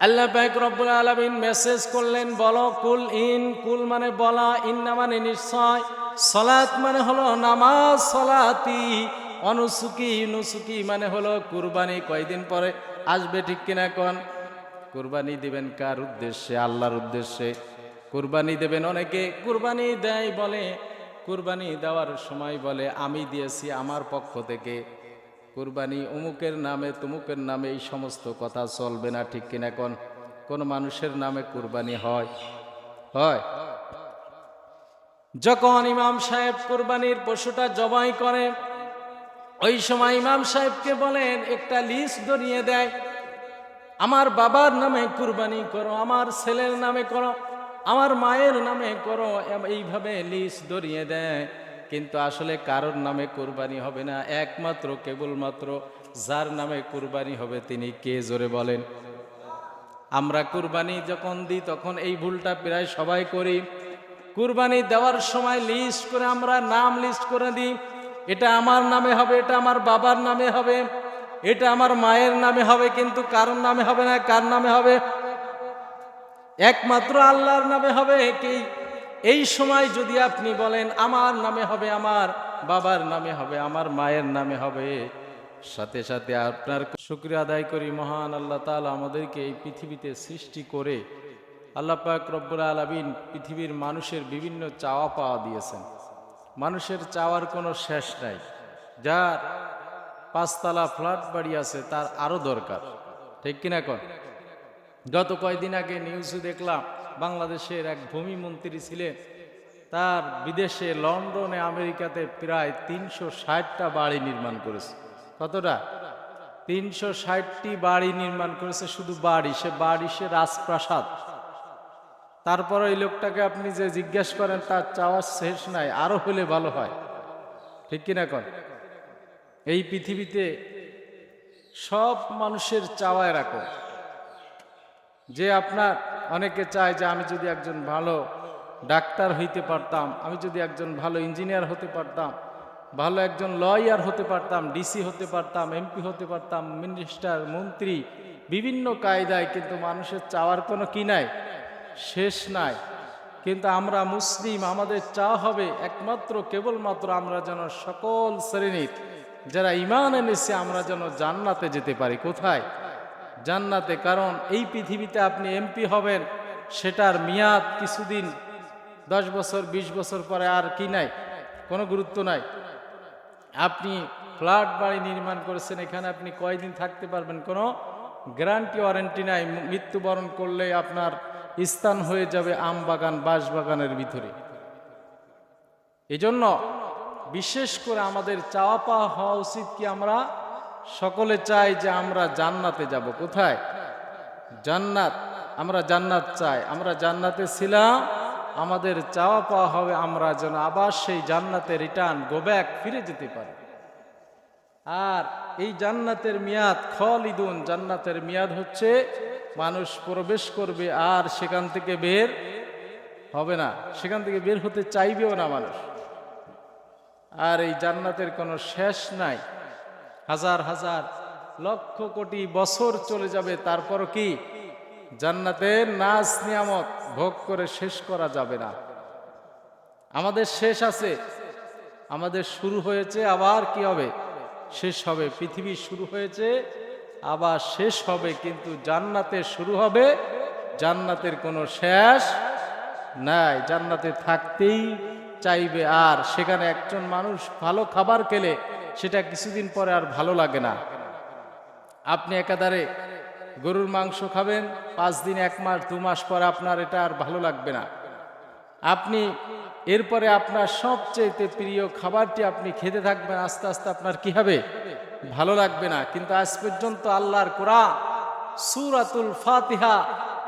আল্লাহ পাক রব্বুল আলামিন মেসেজ করলেন, বলো, কুল ইন, কুল মানে বলা, ইন্না মানে নিশ্চয়, সলাত মানে হলো নামাজ, সলাতি, অনুসুকি, নুসুকি মানে হলো কুরবানি, কয়দিন পরে আসবে ঠিক কিনা কোন? কুরবানি দিবেন কার উদ্দেশ্যে? আল্লাহর উদ্দেশ্যে। কুরবানি দেবেন অনেকে, কুরবানি দেয় বলে, কুরবানি দেওয়ার সময় বলে, আমি দিয়েছি আমার পক্ষ থেকে। কুরবানি অমুকের নামে, তুমুকের নামে এই সমস্ত কথা চলবে না, ঠিক কিনা কোন? কোন মানুষের নামে কুরবানি হয়? হয়। যখন ইমাম সাহেব কুরবানির পশুটা জবাই করে, ওই সময় ইমাম সাহেবকে বলেন, একটা লিস্ট ধরিয়ে দেয়। আমার বাবার নামে কুরবানি করো, আমার ছেলের নামে করো, আমার মায়ের নামে করো, এইভাবে লিস্ট ধরিয়ে দেয়। কিন্তু আসলে কারোর নামে কুরবানি হবে না, একমাত্র, কেবলমাত্র যার নামে কুরবানি হবে তিনি কে জোরে বলেন। আমরা কুরবানি যখন দিই তখন এই ভুলটা প্রায় সবাই করি। কুরবানি দেওয়ার সময় লিস্ট করে আমরা নাম লিস্ট করে দিই। এটা আমার নামে হবে, এটা আমার বাবার নামে হবে, এটা আমার মায়ের নামে হবে, কিন্তু কারোর নামে হবে না, কার নামে হবে? একমাত্র আল্লাহর নামে হবে, কি এই সময় যদি আপনি বলেন, আমার নামে হবে আমার, বাবার নামে হবে আমার, মায়ের নামে হবে। সাথে সাথে আপনার শুক্রিয়া আদায় করি, মহান আল্লাহ তাআলা আমাদেরকে এই পৃথিবীতে সৃষ্টি করে আল্লাহ পাক রব্বুল আলামিন পৃথিবীর মানুষের বিভিন্ন চাওয়া পাওয়া দিয়েছেন। মানুষের চাওয়ার কোনো শেষ নাই। যার পাঁচতলা ফ্ল্যাট বাড়ি আছে, তার আরও দরকার। ঠিক কিনা কর গত কয়দিন আগে নিউজে দেখলাম বাংলাদেশের এক ভূমি মন্ত্রী ছিলেন। তার বিদেশে লন্ডনে, আমেরিকাতে প্রায় তিনশো ষাটটা বাড়ি নির্মাণ করেছে। কতটা? তিনশো ষাটটি বাড়ি নির্মাণ করেছে শুধু বাড়ি, সে বাড়ি সে রাজপ্রাসাদ। তারপর এই লোকটাকে আপনি যে জিজ্ঞাসা করেন, তার চাওয়ার শেষ নাই, আরও হলে ভালো হয়। ঠিক কিনা কর এই পৃথিবীতে সব মানুষের চাওয়া এরকম। যে আপনার অনেকে চায় যে আমি যদি একজন ভালো ডাক্তার হইতে পারতাম, আমি যদি একজন ভালো ইঞ্জিনিয়ার হতে পারতাম, ভালো একজন লয়ার হতে পারতাম, ডিসি হতে পারতাম, এমপি হতে পারতাম, মিনিস্টার, মন্ত্রী, বিভিন্ন কায়দায় কিন্তু মানুষের চাওয়ার কোনো কি নাই? শেষ নাই। কিন্তু আমরা মুসলিম, আমাদের চা হবে একমাত্র, কেবলমাত্র আমরা যেন সকল শ্রেণির যারা ইমান এনেছে, আমরা যেন জান্নাতে যেতে পারি। কোথায়? জান্নাতে, কারণ এই পৃথিবীতে আপনি এমপি হবেন, সেটার মেয়াদ কিছুদিন, দশ বছর ২০ বছর পরে আর কি নাই, কোনো গুরুত্ব নাই। আপনি ফ্ল্যাট বাড়ি নির্মাণ করেছেন, এখানে আপনি কয়দিন থাকতে পারবেন, কোনো গ্যারান্টি, ওয়ারেন্টি নাই, মৃত্যুবরণ করলে আপনার স্থান হয়ে যাবে আম বাগান, বাঁশ বাগানের ভিতরে। এজন্য বিশেষ করে আমাদের চাওয়া পাওয়া হওয়া উচিত কি আমরা সকলে চাই যে আমরা জান্নাতে যাব। কোথায়? জান্নাত। আমরা জান্নাত চাই। আমরা জান্নাতে ছিলাম। আমাদের চাওয়া পাওয়া হবে। আমরা যেন আবার সেই জান্নাতে রিটার্ন গো ব্যাক ফিরে যেতে পারি। আর এই জান্নাতের মেয়াদ খলিদুন। জান্নাতের মেয়াদ হচ্ছে মানুষ প্রবেশ করবে আর সেখান থেকে বের হবে না। সেখান থেকে বের হতে চাইবেও না মানুষ। আর এই জান্নাতের কোনো শেষ নাই। হাজার হাজার লক্ষ কোটি বছর চলে যাবে, তারপরও কি? জান্নাতের নাচ নিয়ামত ভোগ করে শেষ করা যাবে না। আমাদের শেষ আছে, আমাদের শুরু হয়েছে, আবার কি হবে? শেষ হবে, পৃথিবী শুরু হয়েছে, আবার শেষ হবে, কিন্তু জান্নাতে শুরু হবে, জান্নাতের কোনো শেষ নাই। জান্নাতে থাকতেই চাইবে আর, সেখানে একজন মানুষ ভালো খাবার খেলে সেটা কিছুদিন পরে আর ভালো লাগে না। আপনি একাধারে গরুর মাংস খাবেন, পাঁচ দিন, এক মাস, দু মাস পরে আপনার এটা আর ভালো লাগবে না। আপনি এরপরে আপনার সবচেয়ে প্রিয় খাবারটি আপনি খেতে থাকবেন, আস্তে আস্তে আপনার কি হবে? ভালো লাগবে না। কিন্তু আজ পর্যন্ত আল্লাহর কোরআন, সুরাতুল ফাতিহা,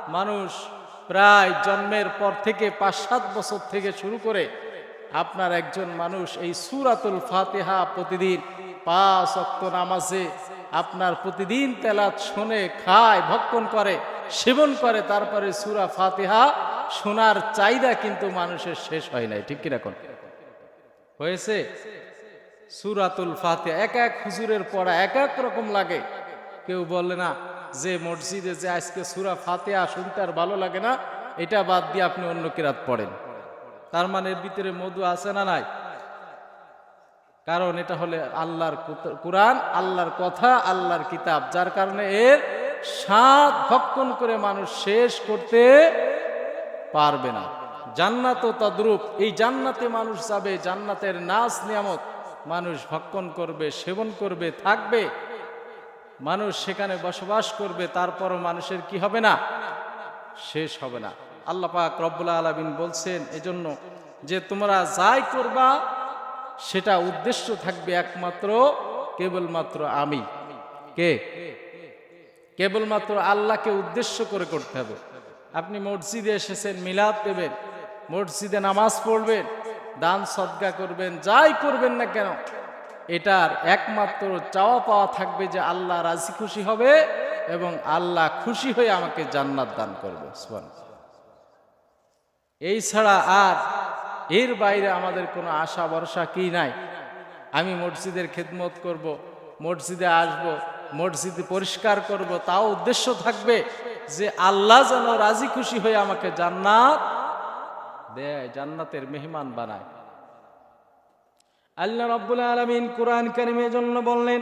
মানুষ প্রায় জন্মের পর থেকে পাঁচ, সাত বছর থেকে শুরু করে আপনার একজন মানুষ এই সুরাতুল ফাতেহা প্রতিদিন পাঁচ অক্ত নামাজে আপনার প্রতিদিন তেলাত শোনে খায়, ভক্ষণ করে, সেবন করে, তারপরে সুরা ফাতেহা শোনার চাহিদা কিন্তু মানুষের শেষ হয় নাই। ঠিক কীরকম হয়েছে? সুরাতুল ফাতিহা এক এক হুজুরের পড়া এক এক রকম লাগে। কেউ বলে না যে মসজিদে যে আজকে সুরা ফাতেহা শুনতে আর ভালো লাগে না, এটা বাদ দিয়ে আপনি অন্য কিরাত পড়েন। তার মানে এর ভিতরে মধু আছে না নাই? কারণ এটা হলে আল্লাহর কোরআন, আল্লাহর কথা, আল্লাহর কিতাব। যার কারণে এর স্বাদ ভক্ষণ করে মানুষ শেষ করতে পারবে না। জান্নাত তদ্রূপ। এই জান্নাতে মানুষ যাবে, জান্নাতের নাচ নিয়ামত মানুষ ভক্ষণ করবে, সেবন করবে, থাকবে। মানুষ সেখানে বসবাস করবে, তারপরও মানুষের কি হবে না? শেষ হবে না। আল্লাহ পাক রব্বুল আলমিন বলছেন, এজন্য যে তোমরা যাই করবা, সেটা উদ্দেশ্য থাকবে একমাত্র, কেবলমাত্র আমি। কে? কেবলমাত্র আল্লাহকে উদ্দেশ্য করে করতে হবে। আপনি মসজিদে এসেছেন, মিলাদ দেবেন মসজিদে নামাজ পড়বেন, দান সদ্গা করবেন, যাই করবেন না কেন, এটার একমাত্র চাওয়া পাওয়া থাকবে যে আল্লাহ রাজি খুশি হবে এবং আল্লাহ খুশি হয়ে আমাকে জান্নাত দান করবে। এই ছাড়া আর এর বাইরে আমাদের কোনো আশা ভরসা কি নাই? আমি মসজিদের খেদমত করব, মসজিদে আসব, মসজিদ পরিষ্কার করব, তাও উদ্দেশ্য থাকবে যে আল্লাহ যেন রাজি খুশি হয়ে আমাকে জান্নাত দেয়, জান্নাতের মেহমান বানায়। আল্লাহ রব্বুল আলমিন কোরআন কারিমের জন্য বললেন,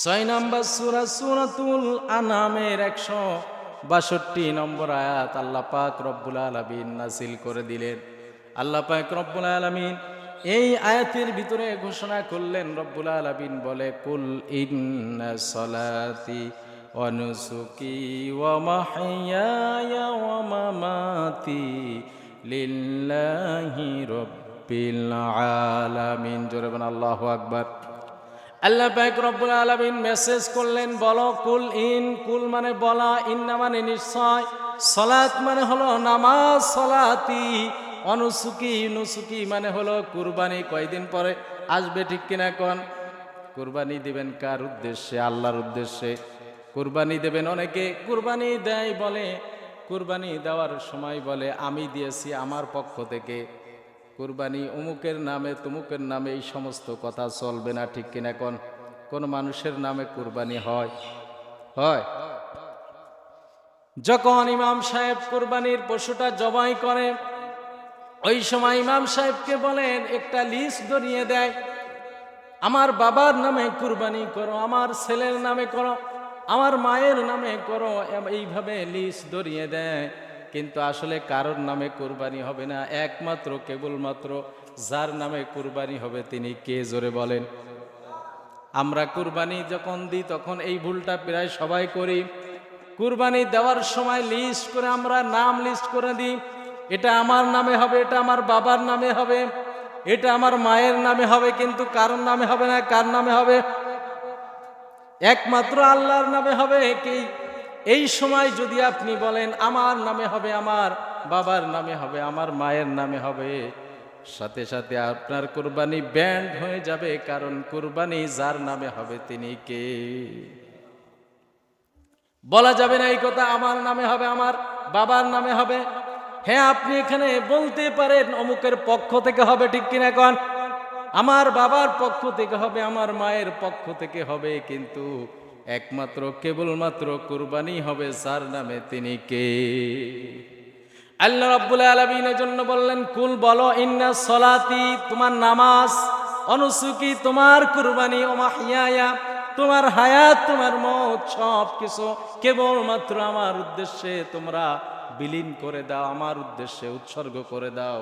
ছয় নম্বর সুরা সুরাতুল আনামের একশো বাষট্টি নম্বর আয়াত আল্লাহ পাক রব্বুল আলমিন নাসিল করে দিলেন। আল্লাহ পাক রব্বুল আলমিন এই আয়াতের ভিতরে ঘোষণা করলেন, রব্বুল আলমিন বলে, কুল ইন্না অনুসুকি ওয়ামাহিয়া ওয়ামামাতি লিল্লাহি রব্বিল আলামিন। জোরে আল্লাহু আকবার। আল্লাহ পাক রব্বুল আলামিন মেসেজ করলেন, বলো, কুল ইন, কুল মানে বলা, ইন্না মানে নিশ্চয়, সলাত মানে হলো নামাজ, সলাতি, অনুসুকি, নুসুকি মানে হলো কুরবানি, কয়দিন পরে আসবে ঠিক কিনা কোন? কুরবানি দিবেন কার উদ্দেশ্যে? আল্লাহর উদ্দেশ্যে। কুরবানি দেবেন অনেকে, কুরবানি দেয় বলে, কুরবানি দেওয়ার সময় বলে, আমি দিয়েছি আমার পক্ষ থেকে। কুরবানি অমুকের নামে, তুমুকের নামে এই সমস্ত কথা চলবে না, ঠিক কিনা কোন? কোন মানুষের নামে কুরবানি হয়? হয়। যখন ইমাম সাহেব কুরবানির পশুটা জবাই করে, ওই সময় ইমাম সাহেবকে বলেন, একটা লিস্ট ধরিয়ে দেয়। আমার বাবার নামে কুরবানি করো, আমার ছেলের নামে করো, আমার মায়ের নামে করো, এইভাবে লিস্ট ধরিয়ে দেয়। কিন্তু আসলে কারোর নামে কুরবানি হবে না, একমাত্র, কেবলমাত্র যার নামে কুরবানি হবে তিনি কে জোরে বলেন? আমরা কুরবানি যখন দিই তখন এই ভুলটা প্রায় সবাই করি। কুরবানি দেওয়ার সময় লিস্ট করে আমরা নাম লিস্ট করে দিই। এটা আমার নামে হবে, এটা আমার বাবার নামে হবে, এটা আমার মায়ের নামে হবে, কিন্তু কারোর নামে হবে না, কার নামে হবে? একমাত্র আল্লাহর নামে হবে, কি এই সময় যদি আপনি বলেন, আমার নামে হবে আমার, বাবার নামে হবে আমার, মায়ের নামে হবে, সাথে সাথে আপনার কুরবানি ব্যান্ড হয়ে যাবে, কারণ কুরবানি যার নামে হবে তিনি কে? বলা যাবে না এই কথা, আমার নামে হবে আমার, বাবার নামে হবে। হ্যাঁ আপনি এখানে বলতে পারেন, অমুকের পক্ষ থেকে হবে ঠিক কিনা কন? আমার বাবার পক্ষ থেকে হবে, আমার মায়ের পক্ষ থেকে হবে, কিন্তু একমাত্র, কেবলমাত্র কুরবানি হবে, যার নামে তিনি কে? আল্লাহ রাব্বুল আলামিনের জন্য বললেন, কুল বলো, ইন্না সলাতি, তোমার নামাজ অনুসুকি, তোমার কুরবানি ও মাহিয়া তোমার হায়াত, তোমার মত সব কিছু কেবলমাত্র আমার উদ্দেশ্যে তোমরা বিলীন করে দাও, আমার উদ্দেশ্যে উৎসর্গ করে দাও।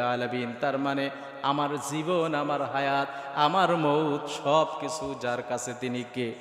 আলামিন। তার মানে আমার জীবন, আমার হায়াত, আমার মৌত সব কিছু যার কাছে তিনি কে?